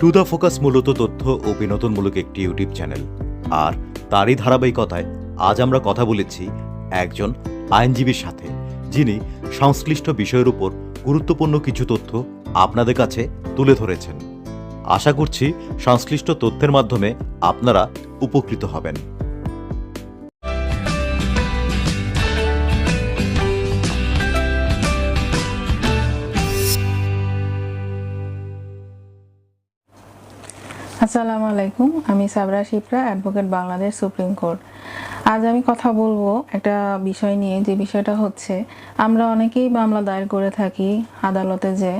To the focus মূলত তথ্য ও বিনোদনমূলক একটি ইউটিউব চ্যানেল। আর তারই ধারাবাহিকতায় আজ আমরা কথা বলেছি একজন আইনজীবীর সাথে, যিনি সংশ্লিষ্ট বিষয়ের উপর গুরুত্বপূর্ণ কিছু তথ্য আপনাদের কাছে তুলে ধরেছেন। আশা করছি সংশ্লিষ্ট তথ্যের মাধ্যমে আপনারা উপকৃত হবেন। আসসালামু আলাইকুম, আমি Sabra Shipra, advocate Bangladesh supreme court. আজ আমি কথা বলব একটা বিষয় নিয়ে, যে বিষয়টা হচ্ছে, আমরা অনেকেই মামলা দায়ের করে থাকি আদালতে যে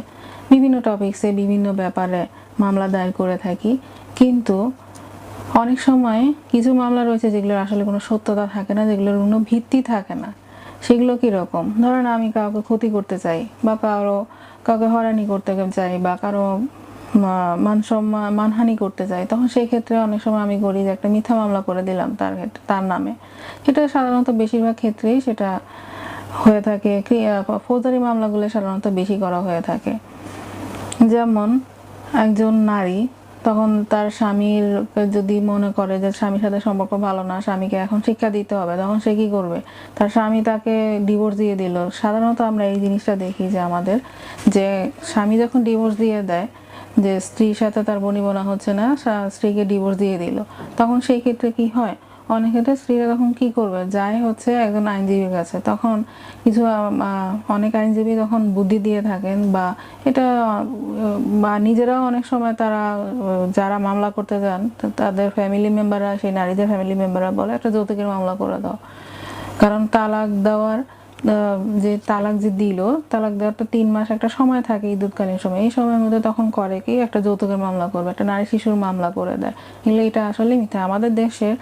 বিভিন্ন টপিকসে বিভিন্ন ব্যাপারে মামলা দায়ের করে থাকি, কিন্তু অনেক সময় কিছু মামলা রয়েছে যেগুলোর আসলে কোনো সত্যতা থাকে না, যেগুলোর কোনো ভিত্তি থাকে না। সেগুলো কীরকম ধরেন আমি কাউকে ক্ষতি করতে চাই, বা কারও, কাউকে হয়রানি করতে চাই, বা কারও মান সম্মান মানহানি করতে চাই তখন সেই ক্ষেত্রে অনেক সময় আমি করি যে একটা মিথ্যা মামলা করে দিলাম তার ক্ষেত্রে তার নামে। সেটা সাধারণত বেশিরভাগ ক্ষেত্রেই সেটা হয়ে থাকে ফৌজদারি মামলাগুলো সাধারণত বেশি করা হয়ে থাকে। যেমন একজন নারী, তখন তার স্বামীর যদি মনে করে যে স্বামীর সাথে সম্পর্ক ভালো না, স্বামীকে এখন শিক্ষা দিতে হবে, তখন সে কি করবে? তার স্বামী তাকে ডিভোর্স দিয়ে দিল। সাধারণত আমরা এই জিনিসটা দেখি যে আমাদের যে স্বামী যখন ডিভোর্স দিয়ে দেয় যে স্ত্রীর সাথে তার বনিবনা হচ্ছে না স্ত্রীকে ডিভোর্স দিয়ে দিল। তখন সেই ক্ষেত্রে কি হয়? অনেক ক্ষেত্রে স্ত্রীরা তখন কি করবে? যায় হচ্ছে একজন আইনজীবীর কাছে। তখন কিছু অনেক আইনজীবী তখন বুদ্ধি দিয়ে থাকেন বা এটা, বা নিজেরাও অনেক সময় তারা, যারা মামলা করতে যান তাদের ফ্যামিলি মেম্বাররা সেই নারীদের ফ্যামিলি মেম্বাররা বলে, একটা যৌতুকের মামলা করে দাও। কারণ তালাক দেওয়ার যে তালাক যে দিল, তালাক দেওয়ার তো তিন মাস একটা সময় থাকে ইদুৎকালীন সময়। এই সময়ের মধ্যে তখন করে কি, একটা যৌতুকের মামলা করবে, একটা নারী শিশুর মামলা করে দেয়। কিন্তু এটা আসলে মিথ্যা। আমাদের দেশের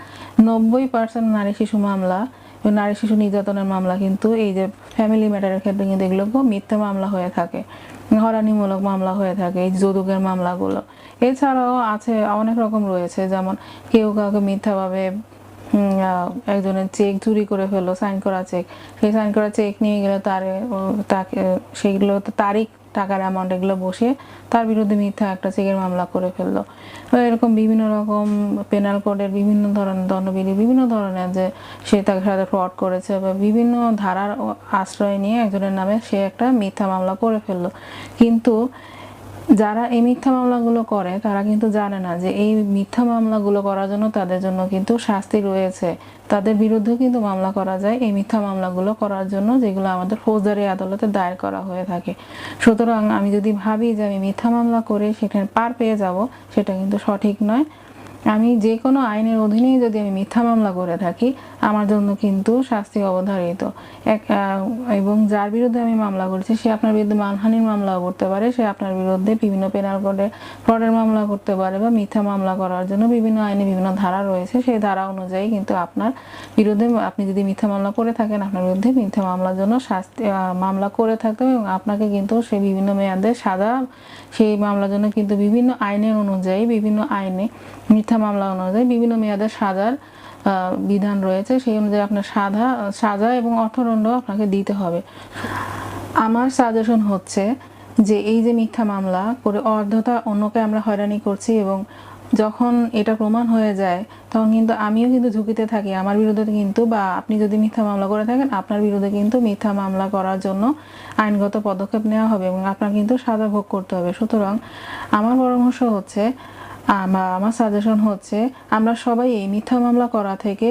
নব্বই পার্সেন্ট নারী শিশু মামলা নারী শিশু নির্যাতনের মামলা কিন্তু এই যে ফ্যামিলি ম্যাটারের ক্ষেত্রে কিন্তু এগুলো মিথ্যা মামলা হয়ে থাকে। হরানিমূলক মামলা হয়ে থাকে, এই যৌতুকের মামলাগুলো। এছাড়াও আছে অনেক রকম রয়েছে, যেমন কেউ কাউকে মিথ্যাভাবে একজনের চেক চুরি করে ফেলল সাইন করা চেক সেই সাইন করা চেক নিয়ে গেলে তার তাকে সেইগুলো তারিখ, টাকার অ্যামাউন্ট এগুলো বসে তার বিরুদ্ধে মিথ্যা একটা চেকের মামলা করে ফেলল। এরকম বিভিন্ন রকম পেনাল কোডের বিভিন্ন ধরনের দণ্ডবিধি, বিভিন্ন ধরনের যে সে তার সাথে ফ্রড করেছে বা বিভিন্ন ধারার আশ্রয় নিয়ে একজনের নামে সে একটা মিথ্যা মামলা করে ফেলল। কিন্তু যারা এই মিথ্যা মামলাগুলো করে, তারা কিন্তু জানে না যে এই মিথ্যা মামলাগুলো করার জন্য তাদের জন্য কিন্তু শাস্তি রয়েছে। তাদের বিরুদ্ধেও কিন্তু মামলা করা যায়। এই মিথ্যা মামলাগুলো করার জন্য যেগুলো আমাদের ফৌজদারি আদালতে দায়ের করা হয়ে থাকে। সুতরাং আমি যদি ভাবি যে আমি মিথ্যা মামলা করে সেখানে পার পেয়ে যাব, সেটা কিন্তু সঠিক নয়। আমি যে কোনো আইনের অধীনেই যদি আমি মিথ্যা মামলা করে থাকি, আমার জন্য কিন্তু শাস্তি অবধারিত। এক এবং যার বিরুদ্ধে আমি মামলা করছি, সে আপনার বিরুদ্ধে মানহানির মামলাও করতে পারে, সে আপনার বিরুদ্ধে বিভিন্ন পেনাল কোডে ফ্রডের মামলা করতে পারে বা মিথ্যা মামলা করার জন্য বিভিন্ন আইনে বিভিন্ন ধারা রয়েছে, সেই ধারা অনুযায়ী কিন্তু আপনার বিরুদ্ধে, আপনি যদি মিথ্যা মামলা করে থাকেন, আপনার বিরুদ্ধে মিথ্যা মামলার জন্য শাস্তি মামলা করে থাকতে এবং আপনাকে কিন্তু সেই বিভিন্ন মেয়াদে সাদা সেই মামলার জন্য কিন্তু বিভিন্ন আইনের অনুযায়ী, বিভিন্ন আইনে মিথ্যা মামলা অনুযায়ী বিভিন্ন মেয়াদের সাজার বিধান রয়েছে। সেই অনুযায়ী আপনার সাজা সাজা এবং অর্থদণ্ড আপনাকে দিতে হবে। আমার সাজেশন হচ্ছে যে এই যে মিথ্যা মামলা করে অর্ধতা অন্যকে আমরা হয়রানি করছি এবং যখন এটা প্রমাণ হয়ে যায়, তখন কিন্তু আমিও কিন্তু ঝুঁকিতে থাকি। আমার বিরুদ্ধে কিন্তু বা আপনি যদি মিথ্যা মামলা করে থাকেন, আপনার বিরুদ্ধে কিন্তু মিথ্যা মামলা করার জন্য আইনগত পদক্ষেপ নেওয়া হবে এবং আপনার কিন্তু সাজা ভোগ করতে হবে। সুতরাং আমার পরামর্শ হচ্ছে আমার সাজেশন হচ্ছে, আমরা সবাই এই মিথ্যা মামলা করা থেকে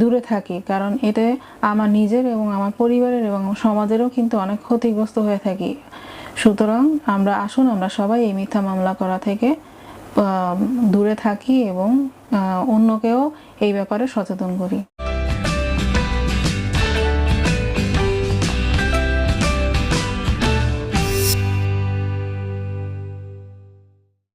দূরে থাকি, কারণ এতে আমার নিজের এবং আমার পরিবারের এবং সমাজেরও কিন্তু অনেক ক্ষতিগ্রস্ত হয়ে থাকি। সুতরাং আমরা আসুন, আমরা সবাই এই মিথ্যা মামলা করা থেকে দূরে থাকি এবং অন্যকেও এই ব্যাপারে সচেতন করি।